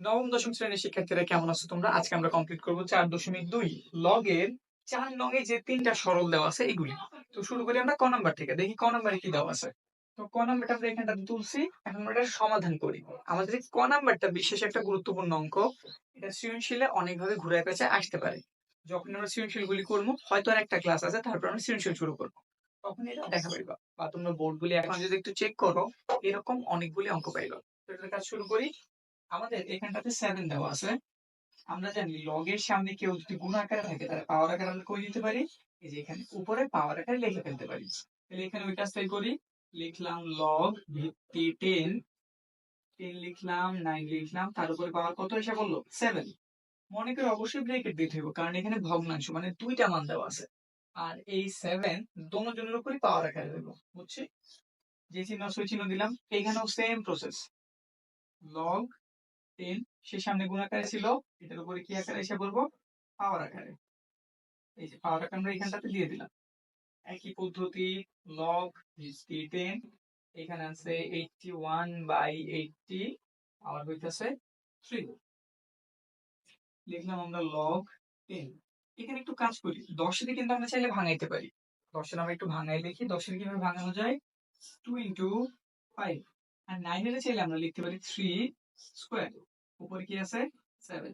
নবম, দশম শ্রেণির শিক্ষার্থীরা কেমন আছো তোমরা? আজকে আমরা কমপ্লিট করব চার দশমিক দুই। লগের চার নঙে যে তিনটা সরল দেওয়া আছে এগুলি। তো শুরু করি আমরা ক নাম্বার থেকে। দেখি ক নাম্বারে কি দেওয়া আছে। তো ক নাম্বারটা আমরা এখানটাতে তুলছি। এখন আমরা এটার সমাধান করি। আমাদের ক নাম্বারটা বিশেষ একটা গুরুত্বপূর্ণ অঙ্ক। এটা সৃজনশীলে অনেকভাবে ঘুরে পেঁচে আসতে পারে। যখন আমরা সৃজনশীল গুলি করব, হয়তো আর একটা ক্লাস আছে, তারপর আমরা সৃজনশীল শুরু করব। তখন এটা দেখা পাইবা। বা তোমরা এখন যদি একটু চেক করো, এরকম অনেকগুলি অঙ্ক পাইবা। কাজ শুরু করি। আমাদের এখানটাতে সেভেন দেওয়া আছে। আমরা জানি লগের সামনে কেউ যদি গুণ আকারে থাকে, তাহলে পাওয়ার আকারে আমরা কই দিতে পারি? এই যে এখানে উপরে পাওয়ার আকারে লিখে ফেলতে পারি। তাহলে এখানে ওই কাজটাই করি। লিখলাম লগ ভিত্তি টেন টেন লিখলাম নাইন লিখলাম, তার উপরে পাওয়ার কত এসে বলল সেভেন মনে করে অবশ্যই ব্রেকেট দিতে হইব, কারণ এখানে ভগ্নাংশ মানে দুইটা মান দেওয়া আছে। আর এই সেভেন দোনো জনের উপরে পাওয়ার আকারে দেবো বুঝছি? যে চিহ্ন, সেই চিহ্ন দিলাম এখানেও সেম প্রসেস লগ টেন সে সামনে গুণ আকারে ছিল, এটার উপরে কি আকারে এসে বলব? পাওয়ার আকারে। এই যে পাওয়ার আকার আমরা এখানটাতে দিয়ে দিলাম। একই পদ্ধতি লগ ভিত্তি টেন এখানে আছে এইটটি ওয়ান বাই এইটটি আবার হইতেছে থ্রি লিখলাম আমরা লগ টেন এখানে একটু কাজ করি, দশের কিন্তু আমরা চাইলে ভাঙাইতে পারি। দশের আমরা একটু ভাঙাই লিখি, দশের কীভাবে ভাঙানো যায়? টু ইন্টু ফাইভ আর নাইনের চাইলে আমরা লিখতে পারি থ্রি স্কোয়ার উপরে কি আছে? সেভেন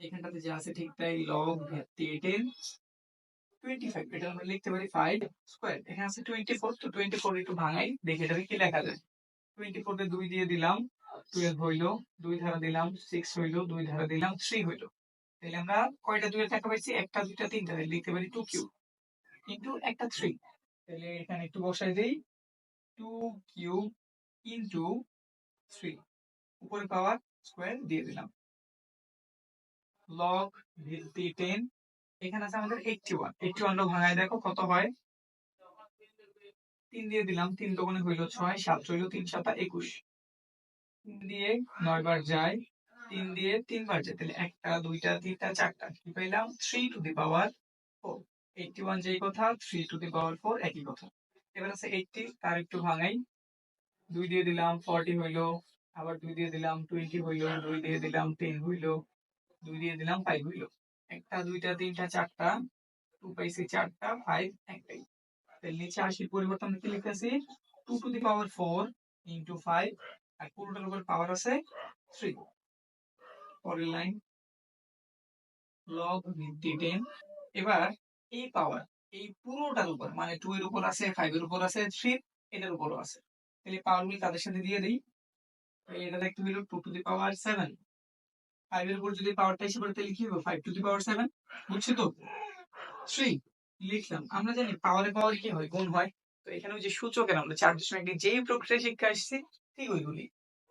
এখানটাতে যা আছে ঠিক তাই লগ টেন টোয়েন্টি ফাইভ এটা আমরা লিখতে পারি ফাইভ স্কোয়ার এখানে আছে টোয়েন্টি ফোর তো টোয়েন্টি ফোর একটু ভাঙাই, দেখে এটাকে কি লেখা যায়। টোয়েন্টি ফোর তে দুই দিয়ে দিলাম টুয়েলভ হইল, দুই ধারা দিলাম সিক্স হইল, দুই ধারা দিলাম থ্রি হইল। তাহলে আমরা কয়টা দুইয়ের টাকা পাইছি একটা, দুইটা, তিনটা লিখতে পারি টু কিউ কিন্তু একটা থ্রি তাহলে এখানে একটু বসাই দেই। টু কিউ ইন্টু থ্রি উপরে পাওয়ার স্কোয়ার দিয়ে দিলাম। লগ ভিত্তি টেন এখানে আছে আমাদের এইটটি ওয়ান এইটটি ওয়ান ভাঙায় দেখো কত হয়? তিন দিয়ে দিলাম, তিন দোকানে হইল ছয়, সাত হইল তিন, সাতা একুশ। তিন দিয়ে নয় বার যায়, তিন দিয়ে তিনবার যায়। তাহলে একটা, দুইটা, তিনটা, চারটা, কি পাইলাম? Three to the power four eighty one যেই কথা three to the power four একই কথা। এবার আছে এইটটি তার একটু ভাঙাই। দুই দিয়ে দিলাম ফর্টি হইল আবার দুই দিয়ে দিলাম টোয়েন্টি হইল, দুই দিয়ে দিলাম টেন হইল, দুই দিয়ে দিলাম ফাইভ হইল। একটা, দুইটা, তিনটা, চারটা টু পাইছি চারটা ফাইভ একটাই। তাহলে নিচে আশির পরিবর্তন কি লিখতেছি? Two to the power four into five আর পুরোটার উপর পাওয়ার আছে থ্রি পরের লাইন লগ ভিত্তি টেন এবার এই পাওয়ার এই পুরোটার উপর মানে টু এর উপর আছে ফাইভ এর উপর আছে থ্রি এটার উপরও আছে। তাহলে পাওয়ার গুলি তাদের সাথে দিয়ে দিই। এটা দেখতে হইল two to the power seven five এর উপর যদি পাওয়ারটা এসে পড়ে, তাহলে কি হবে? Five to the power seven বুঝছি তো? থ্রি লিখলাম। আমরা জানি পাওয়ারে পাওয়ার কি হয়? গুণ হয়। তো এখানে ওই যে সূচকের আমরা চার দশমিক যেই প্রক্রিয়া শিক্ষা আসছে, ঠিক ওইগুলি।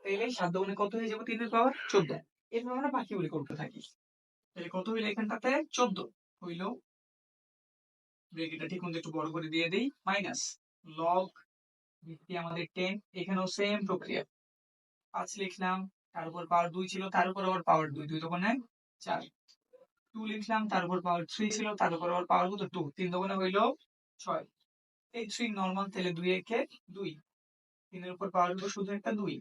তাইলে সাত দোকানে কত হয়ে যাবে? তিনের পাওয়ার চোদ্দ। এরপর আমরা বাকিগুলি করতে থাকি। তাহলে কত হইল এখানটাতে? চোদ্দ। হইল ব্রেকেটটা ঠিক মতো একটু বড় করে দিয়ে দিই মাইনাস লগ ভিত্তি আমাদের টেন এখানেও সেম প্রক্রিয়া। পাঁচ লিখলাম, তার উপর পাওয়ার দুই ছিল, তার উপর আবার পাওয়ার দুই দুই দোকানে চার। টু লিখলাম, তার উপর পাওয়ার থ্রি ছিল, তার উপর আবার পাওয়ার কত? টু তিন দোকানে হইল ছয়। এই থ্রি নর্মাল তাহলে দুই একে দুই। তিনের উপর পাওয়ার হলো শুধু একটা দুই।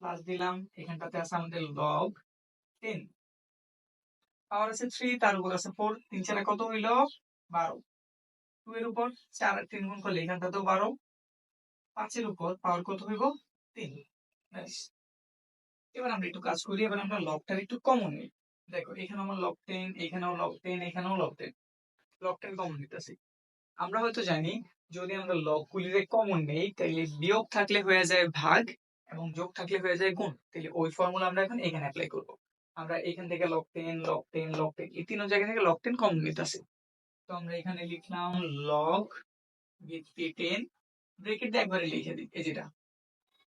প্লাস দিলাম, এখানটাতে আছে আমাদের লগ টেন পাওয়ার আছে থ্রি তার উপর আছে ফোর তিন চারে কত হইল? বারো। টু এর উপর চার আর তিন গুণ করলে এখানটাতেও বারো। পাঁচের উপর পাওয়ার কত হইব? তিন। ব্যাস। এবার আমরা একটু কাজ করি, এবার আমরা লকটার একটু কমন নিই। দেখো এখানে আমার লক টেন এখানেও লক টেন এখানেও log ten log ten common নিতেছি। আমরা হয়তো জানি, যদি আমরা লক গুলিতে কমন নেই তাহলে বিয়োগ থাকলে হয়ে যায় ভাগ এবং যোগ থাকলে হয়ে যায় গুণ। তাহলে ওই ফর্মুলা আমরা এখন এখানে অ্যাপ্লাই করব। আমরা এখান থেকে log ten log ten log ten এই তিন জায়গা থেকে লক টেন কমন নিতেছি। তো আমরা এখানে লিখলাম লক টেন ব্রেকেট একবারে লিখে দিই, এই যেটা।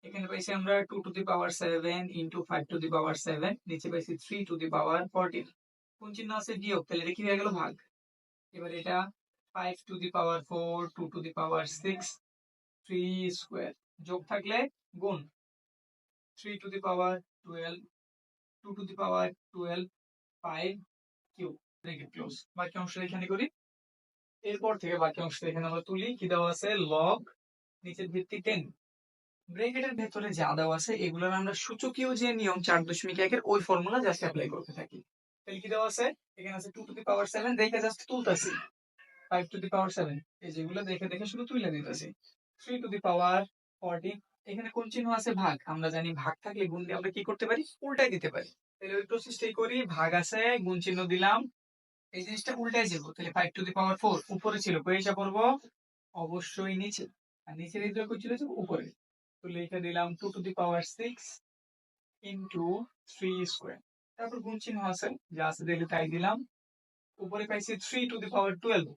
এখানে পাইছি আমরা two to the power seven into five to the power seven নিচে পাইছি three to the power fourteen কোন চিহ্ন আছে বিয়োগ? তাহলে এটা কি হয়ে গেল ভাগ। এবার এটা five to the power four two to the power six three square যোগ থাকলে গুণ। Three to the power twelve two to the power twelve five cube bracket close বাকি অংশটা এখানে করি। এরপর থেকে বাকি অংশটা এখানে আমরা তুলি। কি দেওয়া আছে? লগ নিচের ভিত্তি টেন ব্র্যাকেটের ভেতরে যা দেওয়া আছে, এগুলোর আমরা সূচকীয় যে নিয়ম চার দশমিক একের, ওই ফর্মুলা জাস্ট অ্যাপ্লাই করতে থাকি। তাহলে কি দেওয়া আছে? এখানে আছে two to the power seven দেখে just তুলতেছি। Five to the power seven এই যেগুলো দেখে দেখে শুধু তুলে দিতেছি three to the power forty এখানে কোন চিহ্ন আছে? ভাগ। আমরা জানি ভাগ থাকলে গুণ দিয়ে আমরা কি করতে পারি? উল্টাই দিতে পারি। তাহলে ওই প্রসেসটাই করি, ভাগ আছে, গুণ চিহ্ন দিলাম। এই জিনিসটা উল্টাই যাব। তাহলে five to the power four উপরে ছিল। এসে পড়ব অবশ্যই নিচে। আর নিচের এই কই ছিল উপরে। তো লিখে দিলাম two to the power six into three square তারপর গুণ চিহ্ন আছে যা আছে দিলে তাই দিলাম। উপরে পাইছি three to the power twelve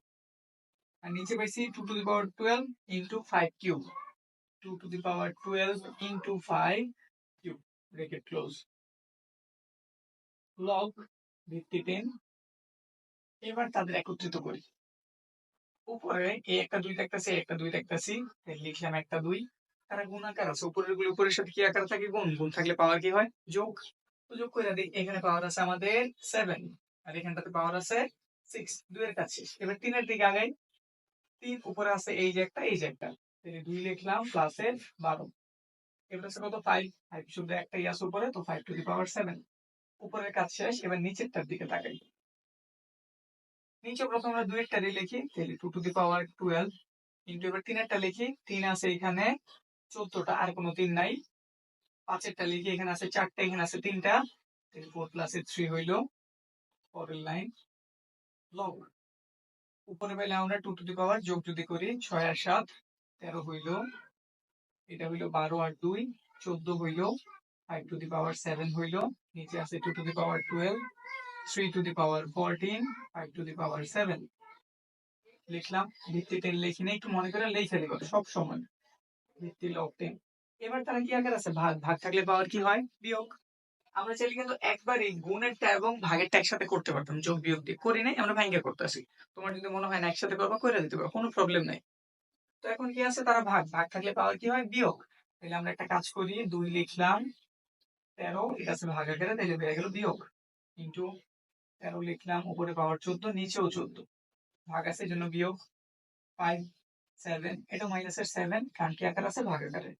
আর নিচে পাইছি two to the power twelve into five cube two to the power twelve into five cube bracket close log ভিত্তি টেন এবার তাদের একত্রিত করি। উপরে এ একটা দুই দেখতেছি একটা দুই দেখতেছি লিখলাম একটা দুই। তারা গুণাকার আছে উপরেরগুলো, উপরের সাথে কি আকার থাকে? গুণ। গুণ থাকলে পাওয়ার কি হয়? যোগ। যোগ করে দিই। এখানে পাওয়ার আছে আমাদের সেভেন আর এখানটাতে পাওয়ার আছে সিক্স দুইয়ের কাছে এবার তিনের দিকে আগাই। তিন উপরে আছে এই যে একটা, এই যে একটা। দুই লিখলাম প্লাসের বারো। এবার আছে কত? ফাইভ ফাইভ শুধু একটা ইয়াস উপরে, তো five to the power seven উপরের কাজ শেষ। এবার নিচেরটার দিকে তাকাই। নিচে প্রথম আমরা দিয়ে লিখি। তাহলে two to the power twelve into এবার তিনেরটা লিখি। তিন আছে এখানে চোদ্দটা, আর কোনো তিন নাই। পাঁচেরটা লিখে এখানে আছে চারটা, এখানে আছে তিনটা। ফোর প্লাসে থ্রি হইল। পরের লাইন লগ উপরে পেলে আমরা টু টু দি পাওয়ার যোগ যদি করি, ছয় আর সাত, তেরো হইল। এটা হইল বারো আর দুই, চোদ্দ হইল। Five to the power seven হইল। নিচে আছে two to the power twelve three to the power fourteen five to the power seven লিখলাম ভিত্তি টেন লিখি না একটু মনে করে লিখে দিব, সব সময় ভিত্তি লগ এবার তারা কি আকার আছে? ভাগ ভাগ থাকলে পাওয়ার কি হয়? বিয়োগ। আমরা চাইলে কিন্তু একবারই গুণেরটা এবং ভাগেরটা একসাথে করতে পারতাম, যোগ, বিয়োগ দিয়ে। করি নাই, আমরা ভাঙ্গে করতেছি। তোমার যদি মনে হয় না, একসাথে করব করে দিতে পারো, কোনো প্রবলেম নাই। তো এখন কি আছে? তারা ভাগ ভাগ থাকলে পাওয়ার কি হয়? বিয়োগ। তাহলে আমরা একটা কাজ করি, দুই লিখলাম, তেরো, এটা আছে ভাগ আকারে, তাহলে বেড়ে গেল বিয়োগ। ইন্টু তেরো লিখলাম, উপরে পাওয়ার চোদ্দ, নিচেও চোদ্দ। ভাগ আছে জন্য বিয়োগ। ফাইভ সেভেন এটা মাইনাসের সেভেন কারণ কি আকার আছে? ভাগ আকারে।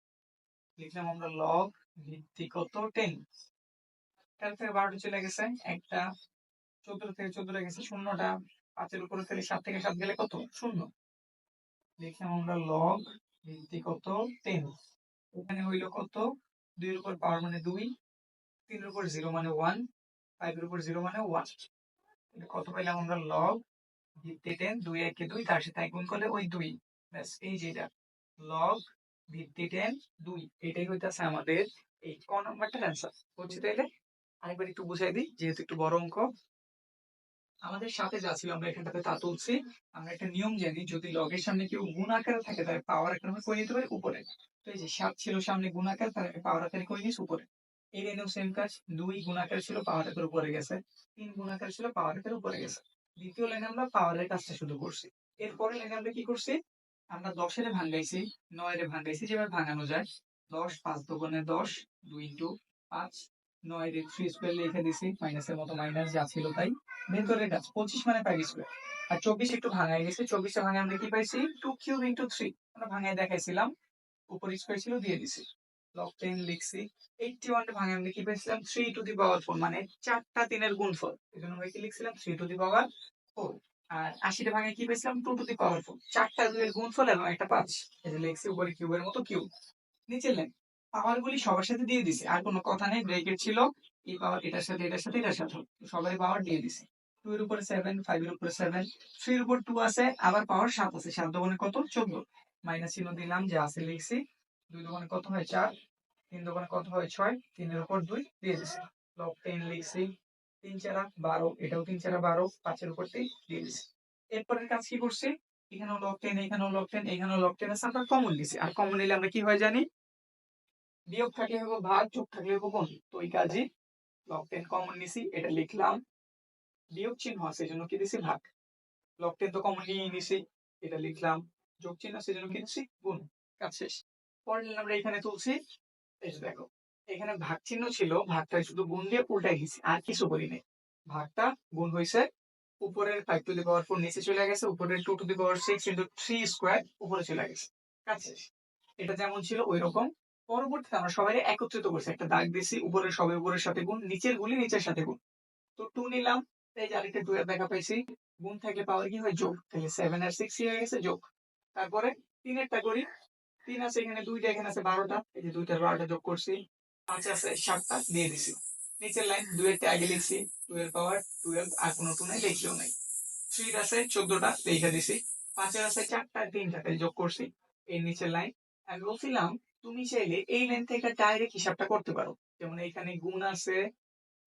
লিখলাম আমরা লগ ভিত্তি কত? টেন তেরো থেকে বারোটা চলে গেছে। একটা চোদ্দ থেকে চোদ্দটা গেছে, শূন্যটা। পাঁচের উপরে থেকে সাত থেকে সাত গেলে কত? শূন্য। লিখলাম আমরা লগ ভিত্তি কত? টেন এখানে হইল কত? দুইয়ের উপর পাওয়ার মানে দুই, তিনের উপর জিরো মানে ওয়ান ফাইভের উপর জিরো মানে ওয়ান কত পাইলাম আমরা? লগ ভিত্তি টেন দুই, একে দুই, তার সাথে এক গুণ করলে ওই দুই। আমাদের সাথে যা ছিল আমরা এখানটাতে তা তুলছি, আমরা একটা নিয়ম জানি, যদি লগের সামনে কেউ গুণ আকারে থাকে, তাহলে পাওয়ার আকারে আমরা করে নিতে পারি? উপরে। তো এই যে সাত ছিল সামনে গুণ আকার, তাহলে পাওয়ার আকারে করে নিয়েছি? উপরে। এই লাইনেও সেম কাজ, দুই গুণ ছিল পাওয়ার আকারে উপরে গেছে। তিন গুণ আকারে ছিল পাওয়ার উপরে গেছে। দ্বিতীয় লাইনে আমরা পাওয়ারের কাজটা শুরু করছি। এরপরে লাইনে আমরা কি করছি? আমরা দশের ভাঙ্গাইছি, নয়ের ভাঙ্গাইছি, যেভাবে ভাঙানো যায়। দশ পাঁচ দোকানে দশ, দুই ইন্টু পাঁচ নয় রে থ্রি স্কোয়ার লিখে দিছি মাইনাসের মতো মাইনাস যা ছিল তাই। ভেতরের কাজ, পঁচিশ মানে ফাইভ স্কোয়ার আর চব্বিশ একটু ভাঙাই গেছে, চব্বিশে ভাঙে আমরা কি পাইছি? টু কিউব ইন্টু থ্রি আমরা ভাঙাই দেখাইছিলাম, উপর স্কোয়ার ছিল দিয়ে দিছি। লগ টেন লিখছি এইটটি ওয়ান ভাঙে আমরা কি পাইছিলাম? Three to the power four মানে চারটা তিনের গুণফল। এই জন্য আমরা কি লিখছিলাম? Three to the power four আর আশিটা ভাঙে কি পেয়েছিলাম? Two to the power four চারটা দুইয়ের গুণফল এবং একটা পাঁচ। যে লিখছি উপরে কিউবের মতো কিউব। নিচে লেন পাওয়ার গুলি সবার সাথে দিয়ে দিছে। আর কোনো কথা নেই ব্রেকেট ছিল। এই পাওয়ার এটার সাথে এটার সাথে এটার সাথে। সবাই পাওয়ার দিয়ে দিছে। টু এর উপরে সেভেন ফাইভ এর উপরে সেভেন থ্রি এর উপর টু আছে, আবার পাওয়ার সাত আছে। সাত দোকানে কত? চোদ্দ। মাইনাস চিহ্ন দিলাম, যে আছে লিখছি দুই দোকানে কত হয়? চার। তিন দোকানে কত হয়? ছয়। তিনের উপর দুই দিয়ে দিছে। লব টেন লিখছি তিন চারা বারো, এটাও তিন চারা বারো, পাঁচের উপর তিন দিয়ে দিছি। এরপরের কাজ কি করছি? এখানেও লক টেন এখানেও লক টেন এখানেও লক টেন আছে আমরা কমন নিছি আর কমন নিলে আমরা কি হয় জানি? বিয়োগ থাকলে হব ভাগ, যোগ থাকলে হব গুণ। তো এই কাজে লগ টেন কমন নিছি এটা লিখলাম। বিয়োগ চিহ্ন আছে জন্য কি দিছি? ভাগ। লগ টেন তো কমন নিয়ে নিছি, এটা লিখলাম। যোগ চিহ্ন আছে জন্য কি দিছি? গুণ। কাজ শেষ। পরে নিলাম আমরা এখানে তুলছি, এই দেখো। এখানে ভাগ চিহ্ন ছিল ভাগটা শুধু গুণ দিয়ে উল্টাই দিছি আর কিছু করি নাই ভাগটা গুণ হয়েছে, উপরের five to the power four নিচে চলে গেছে, উপরের two to the power six into three square উপরে চলে গেছে। শেষ। এটা যেমন ছিল ওই রকম পরবর্তীতে আমরা সবাই একত্রিত করছি, একটা দাগ দিছি উপরের সবে উপরের সাথে গুণ, নিচের গুলি নিচের সাথে গুণ। তো টু নিলাম, এই আরেকটা টু এর দেখা পাইছি। গুণ থাকলে পাওয়ার কি হয়? যোগ। তাহলে সেভেন আর সিক্স হয়ে গেছে? যোগ। তারপরে তিনেরটা করি। তিন আছে এখানে, দুইটা এখানে আছে, বারোটা। এই যে দুইটার বারোটা যোগ করছি। পাঁচ আছে সাতটা দিয়ে দিছি। নিচের লাইন দুয়েরটা আগে লিখছি, টুয়েলভ পাওয়ার, টুয়েলভ, আর কোনো টু নাই লিখলেও নাই। থ্রির আছে চোদ্দটা লিখে দিছি। পাঁচের আছে চারটা, তিনটা, তাই যোগ করছি। এই নিচের লাইন, আমি বলছিলাম, তুমি চাইলে এই লাইন থেকে ডাইরেক্ট হিসাবটা করতে পারো। যেমন এখানে গুণ আছে,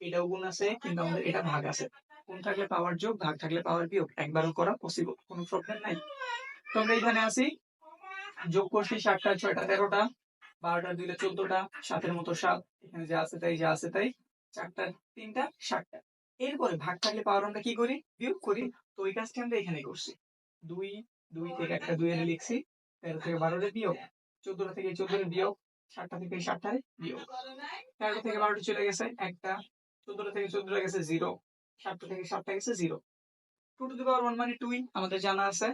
এটাও গুণ আছে কিন্তু আমাদের এটা ভাগ আছে। গুণ থাকলে পাওয়ার যোগ, ভাগ থাকলে পাওয়ার বিয়োগ। একবারও করা পসিবল কোনো প্রবলেম নাই। তো আমরা এখানে আছি। যোগ করছি সাতটা, ছয়টা, তেরোটা। বারোটা, দুইটা, চোদ্দটা, সাতের মতো সাত এখানে যা আছে তাই, যা আছে তাই। চারটা, তিনটা, সাতটা। এরপরে ভাগ থাকলে পাওয়ার আমরা কি করি? বিয়োগ করি। তো ওই কাজটি আমরা এখানে করছি। দুই দুই থেকে একটা দুই এর লিখছি। তেরো থেকে বারোটা বিয়োগ। চোদ্দটা থেকে চোদ্দটা বিয়োগ। সাতটা থেকে সাতটার বিয়োগ। তেরোটা থেকে বারোটা চলে গেছে একটা। চোদ্দটা থেকে চোদ্দটা গেছে জিরো সাতটা থেকে সাতটা গেছে zero two to the power one মানে টুই আমাদের জানা আছে।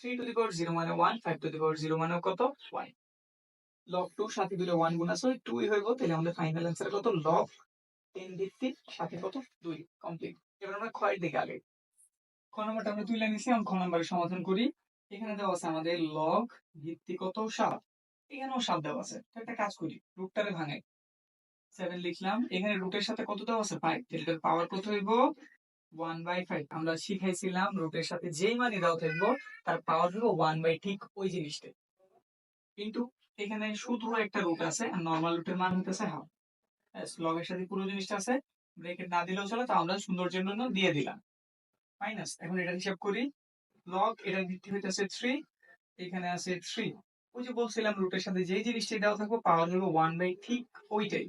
Three to the power zero মানে one five to the power zero মানে কত? ওয়ান লগ টু সাথে দুটো ওয়ান গুণ আছে তাহলে আমাদের ফাইনাল কত? সাথে কত? দুই কমপ্লিট এবার আমরা ক্ষয়ের দিকে আগে। খ নম্বরটা আমরা তুলে নম্বরের সমাধান করি। এখানে দেওয়া আছে আমাদের ভিত্তি কত? এখানেও দেওয়া আছে। একটা কাজ করি রুটটারে ভাঙে সেভেন লিখলাম, এখানে রুটের সাথে কত দেওয়া আছে? ফাইভ পাওয়ার কত হইব? ওয়ান বাই ফাইভ আমরা শিখাইছিলাম রুটের সাথে যেই মানই দেওয়া থাকব, তার পাওয়ার হইব ওয়ান বাই ঠিক ওই জিনিসটা কিন্তু এখানে শুধু একটা রুট আছে আর নর্মাল রুটের মান হইতেছে হাফ লগের সাথে পুরো জিনিসটা আছে ব্রেকেট না দিলেও চলে, তো আমরা সৌন্দর্যের জন্য দিয়ে দিলাম। মাইনাস এখন এটা হিসাব করি। লগ এটার ভিত্তি হইতেছে থ্রি এখানে আছে থ্রি ওই যে বলছিলাম রুটের সাথে যেই জিনিসটা দেওয়া থাকব পাওয়ার হইব ওয়ান বাই ঠিক ওইটাই।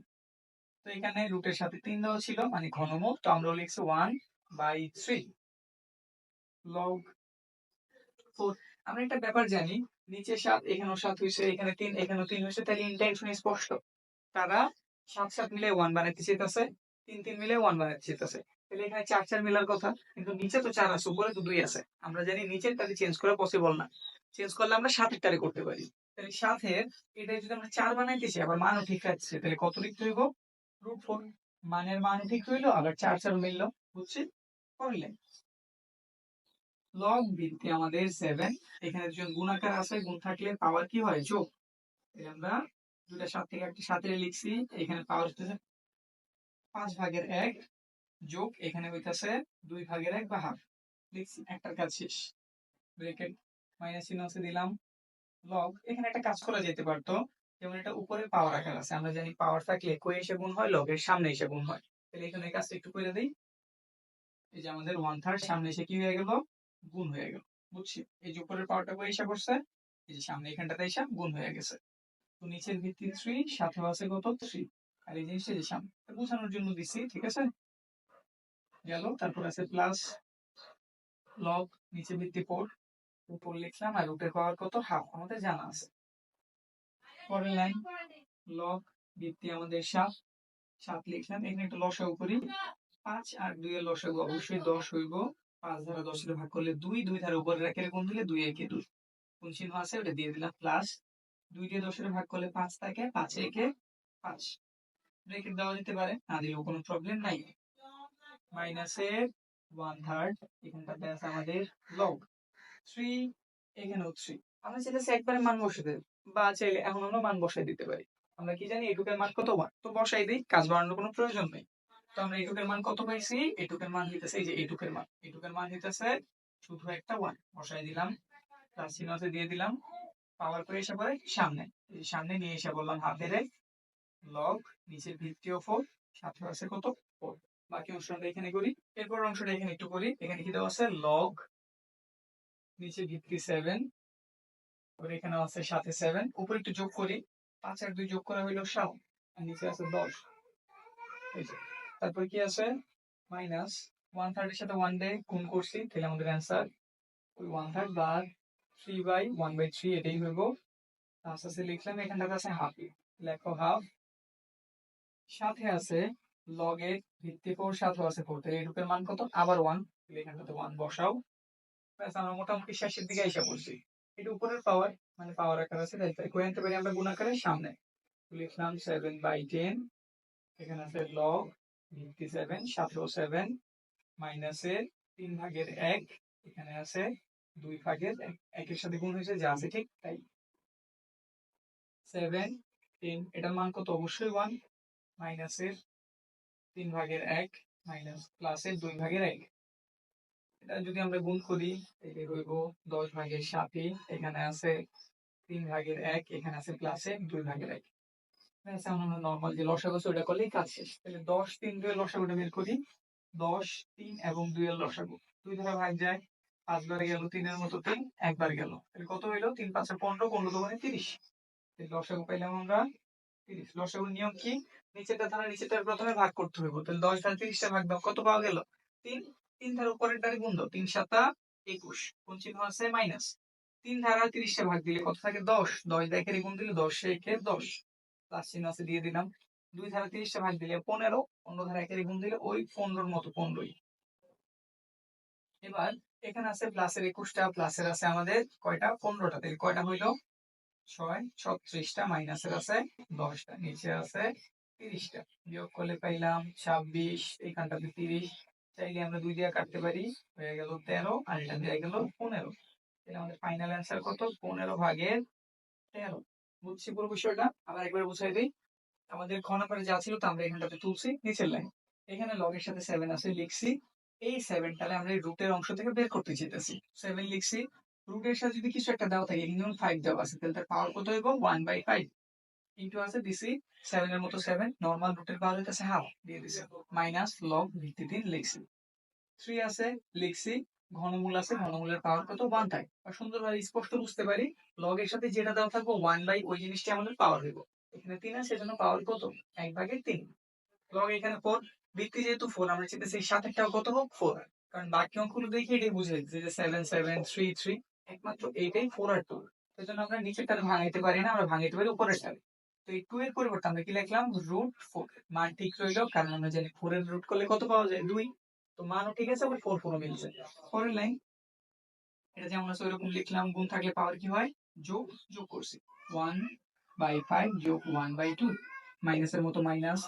তো এখানে রুটের সাথে তিন দেওয়া ছিল মানে ঘনমূল, তো আমরা লিখছি one by three log four আমরা একটা ব্যাপার জানি, নিচে সাত, এখানেও সাত হয়েছে এখানে তিন, এখানেও তিন হয়েছে তাহলে ইন্টেনশন স্পষ্ট। তারা সাত সাত মিলে ওয়ান বানাইতে চেয়েছে তিন তিন মিলে ওয়ান বানাইতে চেয়েছে তাহলে এখানে চার চার মিলার কথা, কিন্তু নিচে তো চার আছে, উপরে তো দুই আছে। আমরা জানি নিচের তাহলে চেঞ্জ করা পসিবল না। চেঞ্জ করলে আমরা সাতের টারে করতে পারি। তাহলে সাতের এটা যদি আমরা চার বানাইতেছি আবার মানও ঠিক রাখছে তাহলে কত লিখতে হইব? রুট ফোর মানের মানও ঠিক হইল, আবার চার চার মিললো বুঝছি করলেন। লগ ভিত্তি আমাদের সেভেন এখানে দুজন গুণাকার আছে, গুণ থাকলে পাওয়ার কি হয়? যোগ। আমরা দুটা সাত থেকে একটা সাতের লিখছি, এখানে পাওয়ার হচ্ছে পাঁচ ভাগের এক যোগ, এখানে হইতাছে দুই ভাগের এক বা হাফ। লিখছি একটার কাজ শেষ। ব্রেকেট মাইনাস চিহ্ন দিলাম লগ এখানে একটা কাজ করা যেতে পারতো, যেমন এটা উপরে পাওয়ার আকার আছে। আমরা জানি পাওয়ার থাকলে কই এসে গুণ হয়? লগের সামনে এসে গুণ হয়। তাহলে এখানে কাজটা একটু করে দিই। এই যে আমাদের ওয়ান থার্ড সামনে এসে কি হয়ে গেল? গুণ হয়ে গেল, বুঝছি? এই যে উপরের পাওয়ারটা কই এসে বসছে এই যে সামনে এখানটাতে এসে গুণ হয়ে গেছে। তো নিচের ভিত্তি থ্রি সাথে আছে কত? থ্রি আর এই জিনিসটা যে সামনে বোঝানোর জন্য দিচ্ছি ঠিক আছে? গেল, তারপর আছে প্লাস লগ নিচে ভিত্তি ফোর উপর লিখলাম, আর রুটের পাওয়ার কত? হাফ আমাদের জানা আছে। পরের লাইন লগ ভিত্তি আমাদের সাত। সাত লিখলাম, এখানে একটা লসাগু করি, পাঁচ আর দুই এর লসাগু অবশ্যই দশ হইব। পাঁচ ধারা দশের ভাগ করলে দুই দুই ধারা উপরে রেখে গুণ দিলে দুই একে দুই। কোন চিহ্ন আছে? ওটা দিয়ে দিলাম প্লাস দুই দিয়ে দশের ভাগ করলে পাঁচ থাকে, পাঁচ একে পাঁচ। ব্রেকেট দেওয়া যেতে পারে, না দিলেও কোনো প্রবলেম নাই। মাইনাসের ওয়ান থার্ড এখানটাতে আছে আমাদের লগ থ্রি এখানেও থ্রি আমরা চাইলে একবারে মান বসে দেব বা চাইলে এখন আমরা মান বসাই দিতে পারি। আমরা কি জানি, এটুকের মান কত? ওয়ান তো বসাই দিই, কাজ বাড়ানোর কোনো প্রয়োজন নেই। তো আমরা এটুকের মান কত পাইছি? এটুকের মান হইতেছে, এই যে এটুকের মান। এটুকের মান হইতেছে শুধু একটা ওয়ান বসাই দিলাম প্লাস চিহ্ন আছে দিয়ে দিলাম। পাওয়ার করে এসে পরে সামনে। সামনে নিয়ে এসে বললাম হাতের লগ নিচের ভিত্তিও ফোর সাথে আছে কত? ফোর বাকি অংশটা এখানে করি। এরপর অংশটা এখানে একটু করি। এখানে কি দেওয়া আছে? লগ নিচে ভিত্তি সেভেন তারপরে এখানে আছে সাথে সেভেন উপরে একটু যোগ করি। পাঁচ আর দুই যোগ করা হইল সাত, আর নিচে আছে দশ। এই যে। তারপর কি আছে? মাইনাস ওয়ান থার্ডের সাথে ওয়ান ডে গুণ করছি, তাহলে আমাদের অ্যান্সার ওই ওয়ান থার্ড বা three by one by three এটাই হইব। আস্তে আস্তে লিখলাম, এখানটাতে আছে হাফ লেখো হাফ সাথে আছে লগের ভিত্তি ফোর সাথে আছে ফোর তাহলে এটুকের মান কত? আবার ওয়ান তাহলে এখানটাতে ওয়ান বসাও। ব্যাস, আমরা মোটামুটি শেষের দিকে এসে বলছি এটা উপরের পাওয়ার মানে পাওয়ার আকার আছে, তাই তাই। আনতে পারি আমরা গুণ আকারের সামনে। লিখলাম সেভেন বাই টেন এখানে আছে লগ ভিত্তি সেভেন মাইনাসের তিন ভাগের এক, এখানে আছে দুই ভাগের এক। একের সাথে গুণ হয়েছে, যা আছে ঠিক তাই। সেভেন এটার মান কত? অবশ্যই ওয়ান মাইনাসের তিন ভাগের এক মাইনাস প্লাসের দুই ভাগের এক। এটা যদি আমরা গুণ করি হইব দশ ভাগের সাতই, এখানে আছে তিন ভাগের এক, এখানে আছে প্লাসে দুই ভাগের এক। আমরা নর্মাল যে লসাগু ওটা করলেই কাজ শেষ। তাহলে দশ তিন দুই লসাগুটা বের করি। দশ তিন এবং দুই এর লসাগু। দুই ধারা ভাগ যায়, পাঁচবার গেল তিনের মতো তিন, একবার গেল। তাহলে কত হইল? তিন পাঁচের পনেরো পনেরো দোকানে তিরিশ। লসাগু পাইলাম আমরা তিরিশ। লসাগুর নিয়ম কি? নিচেরটা ধারা নিচেরটা প্রথমে ভাগ করতে হইব। তাহলে দশ ধারা তিরিশটা ভাগ দাও, কত পাওয়া গেল? তিন। তিন ধারা উপরের দ্বারে গুণ দাও, তিন সাতা একুশ। কোন চিহ্ন আছে? মাইনাস। তিন ধারা তিরিশটা ভাগ দিলে কত থাকে? দশ। দশ দেখে গুণ দিলে দশ একে দশ। প্লাস দিয়ে দিলাম। দুই ধারা তিরিশটা ভাগ দিলে পনেরো, অন্য ধারা একের গুণ দিলে ওই পনেরোর মতো পনেরোই। এবার এখানে আছে প্লাসের একুশটা, প্লাসের আছে আমাদের কয়টা? পনেরোটা। তাহলে কয়টা হইল? ছয়, ছত্রিশটা, মাইনাসের আছে দশটা নিচে আছে তিরিশটা। বিয়োগ করলে পাইলাম ছাব্বিশ, এইখানটাতে তিরিশ। চাইলে আমরা দুই দিয়ে কাটতে পারি, হয়ে গেল তেরো, আর এটা দিয়ে গেল পনেরো। তাহলে আমাদের ফাইনাল অ্যান্সার কত? পনেরো ভাগের তেরো। বুঝছি পুরো বিষয়টা। আবার একবার বুঝাই দিই। আমাদের খ নাম্বারে যা ছিল তা আমরা এখানটাতে তুলছি, নিচের লাইন এখানে লগের সাথে সেভেন আছে, লিখছি। এই সেভেনটালে আমরা রুটের অংশ থেকে বের করতে চাইতেছি। সেভেন লিখছি। রুটের সাথে যদি কিছু একটা দেওয়া থাকে ইনিয়ন ফাইভ দেওয়া আছে, তাহলে তার পাওয়ার কত হইব? ওয়ান বাই ফাইভ ইন্টু আছে, দিছি। সেভেন এর মতো সেভেন নর্মাল রুটের পাওয়ার হইতেছে হাফ দিয়ে দিছে। মাইনাস লগ ভিত্তি তিন লিখছি। থ্রি আছে, লিখছি। ঘনমূল আছে, ঘনমূলের পাওয়ার কত? ওয়ান থাকে আর সুন্দরভাবে স্পষ্ট বুঝতে পারি লগ এর সাথে যেটা দেওয়া থাকবে ওয়ান বাই ওই জিনিসটি আমাদের পাওয়ার হইব এখানে তিন আছে সেজন্য পাওয়ার কত? এক ভাগের তিন। লগ এখানে ফোর ভিত্তি যেহেতু ফোর আমরা চাইতেছি এই সাতেরটাও কত হোক? ফোর কারণ বাকি অঙ্কগুলো দেখে এটাই বুঝে যে সেভেন সেভেন থ্রি থ্রি একমাত্র এইটাই ফোর আর টু সেজন্য আমরা নিচেরটারে ভাঙাইতে পারি না, আমরা ভাঙাইতে পারি উপরের টারে তো এই টু এর পরিবর্তে আমরা কি লিখলাম? রুট ফোর মান ঠিক রইল? কারণ আমরা জানি ফোর এর রুট করলে কত পাওয়া যায়? দুই। তো মানও ঠিক আছে, আবার ফোর ফোরও মিলছে। পরের লাইন এটা যেমন আছে, ওইরকম লিখলাম, গুণ থাকলে পাওয়ার কি হয়? যোগ যোগ করছি। ওয়ান বাই ফাইভ যোগ ওয়ান বাই টু মাইনাসের মতো মাইনাস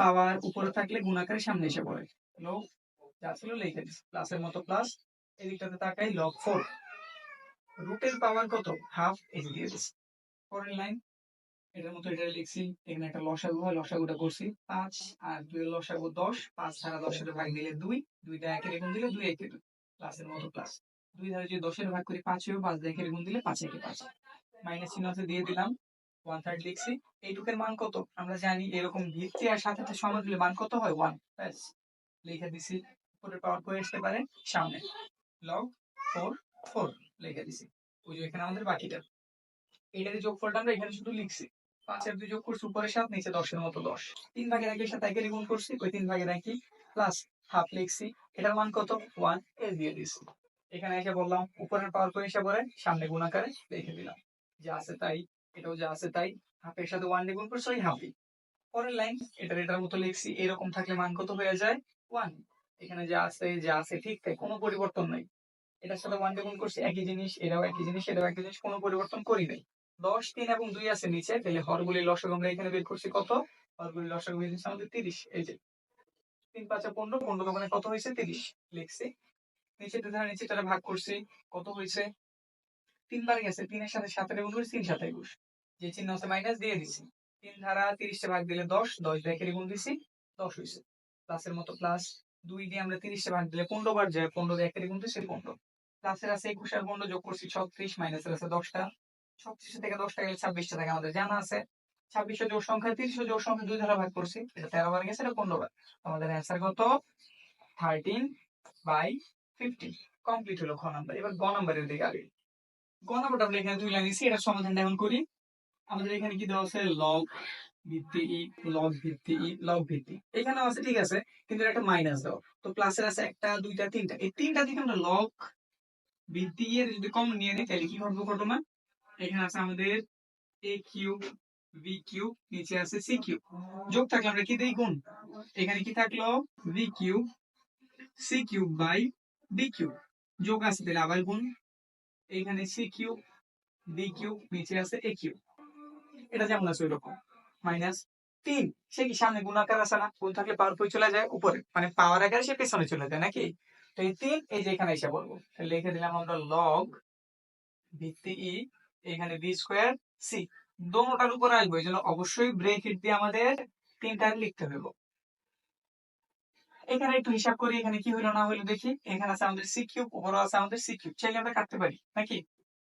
পাওয়ার উপরে থাকলে গুণ আকারে সামনে এসে পড়ে। লগ যা ছিল লিখে দিচ্ছি প্লাসের মতো প্লাস এদিকটাতে তাকাই লগ ফোর রুটের পাওয়ার কত? হাফ যে দিয়ে দিচ্ছি পরের লাইন এটার মতো এটা লিখছি, এখানে একটা লসাগু হয়, লসাগুটা করছি। পাঁচ আর দুই লসাগু দশ, পাঁচ ছাড়া দশের ভাগ দিলে দুই, দুইটা একের গুণ দিলে দুই একে দুই প্লাসের মতো প্লাস। দুই ধারে যদি দশের ভাগ করি পাঁচ হইব, পাঁচ একের গুণ দিলে পাঁচ একে পাঁচ। মাইনাস চিহ্ন আছে দিয়ে দিলাম ওয়ান থার্ড লিখছি। এইটুকের মান কত? আমরা জানি এরকম ভিত্তি আর সাথে সাথে সমান দিলে মান কত হয়? ওয়ান ব্যাস। লিখে দিছি উপরে পাওয়ার করে আসতে পারে? সামনে। লগ ফোর ফোর লিখে দিছি। ওই যে এখানে আমাদের বাকিটা। এইটার যোগফলটা আমরা এখানে শুধু লিখছি। পাঁচের দুই যোগ করছি সাত, নিচে দশের মতো দশ। তিন ভাগের একের সাথে একের গুণ করছি, ওই তিন ভাগের একই প্লাস হাফ লিখছি। এটার মান কত? ওয়ানের দিয়ে দিছি। এখানে এসে বললাম, উপরের পাওয়ার দিলাম। যা আছে তাই, এটাও যা আছে তাই হাফের সাথে ওয়ান দিয়ে গুণ করছি, ওই হাফই পরের লাইন এটার এটার মতো লিখছি, এরকম থাকলে মান কত হয়ে যায়? ওয়ান এখানে যা আছে যা আছে, ঠিক তাই, কোনো পরিবর্তন নাই। এটার সাথে ওয়ান দিয়ে গুণ করছি, একই জিনিস, এটাও একই জিনিস, এটাও একই জিনিস, কোনো পরিবর্তন করি নাই। দশ, তিন এবং দুই আছে নিচে, তাহলে হরগুলি লসক আমরা এখানে বের করছি কত? হরগুলি লসক বের হচ্ছে আমাদের তিরিশ, এই যে তিন, পাঁচে পনেরো পনেরো মানে কত হয়েছে? তিরিশ, লিখছি। নিচে ধারা নিচে তারা ভাগ করছি, কত হয়েছে? তিনবার গেছে, তিনের সাথে সাতের গুণ করেছি তিন সাথে একুশ। যে চিহ্ন আছে মাইনাস দিয়ে দিছি। তিন ধারা তিরিশটা ভাগ দিলে দশ দশ ব্যাকের গুণ দিছি, দশ হয়েছে। প্লাসের মতো প্লাস দুই দিয়ে আমরা তিরিশটা ভাগ দিলে পনেরো বার যায়, পনেরো ব্যাকের গুণ দিছি, পনেরো। প্লাসের আছে একুশ আর পনেরো যোগ করছি ছত্রিশ মাইনাসের আছে দশটা। ছত্রিশ থেকে দশটা গেলে ছাব্বিশটা থেকে আমাদের জানা আছে। ছাব্বিশটা জোর সংখ্যা, তিরিশ জোর সংখ্যা দুই ধারা ভাগ করছি। এটা তেরো বার গেছে, এটা পনেরো বার। আমাদের অ্যান্সার কত? থার্টিন বাই ফিফটিন কমপ্লিট হলো খ নাম্বার এবার গ নাম্বারের দিকে আগে। গ নাম্বারটা আমরা এখানে লাইন দিচ্ছি এটা সমাধানটা এখন করি। আমাদের এখানে কি দেওয়া আছে? লগ ভিত্তি ই লগ ভিত্তি ই লগ ভিত্তি। এখানে আছে, ঠিক আছে, কিন্তু একটা মাইনাস দাও তো প্লাসের আছে একটা, দুইটা, তিনটা। এই তিনটা দিকে আমরা লগ ভিত্তি এর যদি কম নিয়ে নিই, তাহলে কি ঘটবে ঘটনা? এখানে আছে আমাদের এ কিউব ভি কিউব নিচে আছে সি কিউব যোগ থাকলে আমরা কি দেই গুণ? এখানে কি থাকল? V cube C cube by D cube যোগ আছে তাহলে আবার গুণ। এখানে সি কিউব ডি কিউব নিচে আছে এ কিউব এটা যেমন আছে ওইরকম। মাইনাস তিন। সে কি সামনে গুণাকার আছে না? গুণ থাকলে পাওয়ার কই চলে যায় উপরে। মানে পাওয়ার আকারে সে পেছনে চলে যায় নাকি? তো এই তিন এই যে এখানে এসে বলব। তাহলে লিখে দিলাম আমরা লগ ভিত্তি ই এখানে বি স্কোয়ার সি দোনোটার উপর আসব, এই জন্য অবশ্যই ব্রেকেট দিয়ে আমাদের তিনটা লিখতে হবে। এখানে একটু হিসাব করি, এখানে কি হইল না হইল দেখি। এখানে আছে আমাদের সি কিউব উপরে আছে আমাদের সি কিউব চাইলে আমরা কাটতে পারি, নাকি?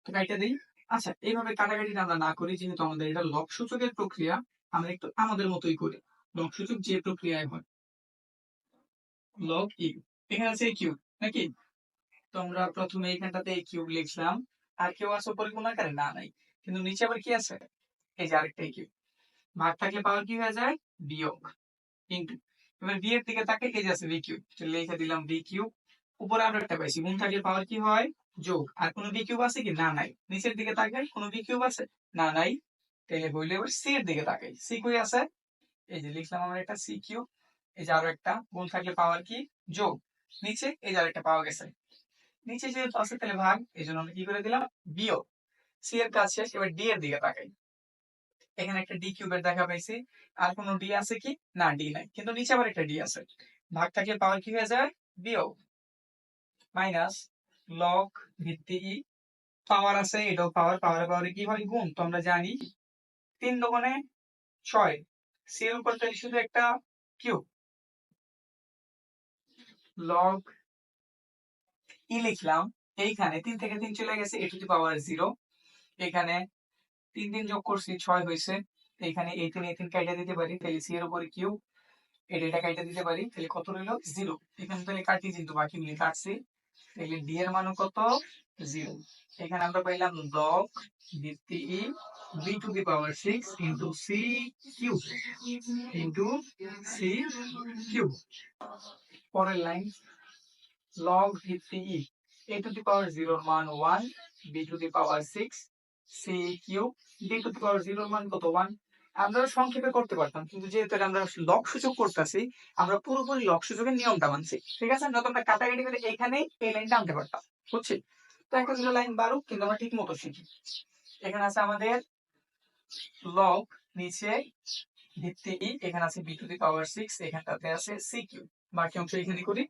তো কাইটা দিই। আচ্ছা এইভাবে কাটাকাটিটা আমরা না করি, যেহেতু আমাদের এটা লব সূচকের প্রক্রিয়া, আমরা একটু আমাদের মতোই করি। লব সূচক যে প্রক্রিয়ায় হয়। লগ ইউ এখানে আছে কিউব নাকি? তো আমরা প্রথমে এখানটাতে কিউব লিখলাম। আর কেউ আছে উপরে গুণ আকারে না, নাই। কিন্তু নিচে আবার কি আছে? এই যে আরেকটা কিউব ভাগ থাকলে পাওয়ার কি হয়ে যায়? বিয়োগ ইন্টু। এবার বি এর দিকে তাকে এই যে আছে ভি কিউব। লিখে দিলাম ভি কিউব। উপরে আমরা একটা পাইছি। গুণ থাকলে পাওয়ার কি হয়? যোগ। আর কোনো বি কিউব আছে কি? না, নাই। নিচের দিকে তাকাই, কোনো বি কিউব আছে? না, নাই। তাহলে হইলে এবার সি এর দিকে তাকাই। সি কই আছে? এই যে লিখলাম আমরা একটা সি কিউব। এই যে আরও একটা। গুণ থাকলে পাওয়ার কি? যোগ। নিচে এই যে আরেকটা পাওয়া গেছে। নিচে যেহেতু আছে তাহলে ভাগ এই জন্য আমরা কি করে দিলাম? বিয়োগ। সি এর কাজ শেষ, এবার ডি এর দিকে তাকাই। এখানে একটা ডি কিউবের দেখা পাইছি। আর কোনো ডি আছে কি? না ডি নাই। কিন্তু নিচে আবার একটা ডি আছে। ভাগ থাকলে পাওয়ার কি হয়ে যায়? বিয়োগ। মাইনাস লগ ভিত্তি ই পাওয়ার আছে, এটাও পাওয়ার পাওয়ার পাওয়ারে কি হয়? গুণ। তো আমরা জানি তিন দোকানে ছয়। সি এর উপর শুধু একটা কিউব লগ ই লিখলাম? এইখানে তিন থেকে তিন চলে গেছে, এ টু দি পাওয়ার জিরো। এখানে তিন দিন যোগ করছি, ছয় হয়েছে। এখানে এই তিন এই তিন কাইটা দিতে পারি, তাহলে সি এর উপরে কিউ এটা এটা কাইটা দিতে পারি, তাহলে কত রইল? জিরো। এখানে তাহলে কাটি কিন্তু বাকি মিলে কাটছি। তাহলে ডি এর মান কত? জিরো। এখানে আমরা পাইলাম লগ ভিত্তি E B to the power six into C cube into C cube পরের লাইন লগ ভিত্তি E A to the power জিরোর মান one B to the power six C cube D to the power জিরোর মান কত? One আমরা সংক্ষেপে করতে পারতাম, কিন্তু যেহেতু আমরা লক সূচক করতেছি, আমরা পুরোপুরি লক সূচকের নিয়মটা মানছি। ঠিক আছে? আমরা কাটাকাটি করে এখানেই এই লাইনটা আনতে পারতাম, বুঝছি? তো একটা দুটো লাইন বারুক কিন্তু আমরা ঠিক মতো শিখি। এখানে আছে আমাদের লগ নিচে ভিত্তি ই এখানে আছে B to the power six এখানটাতে আছে সি কিউ বাকি অংশ এখানে করি।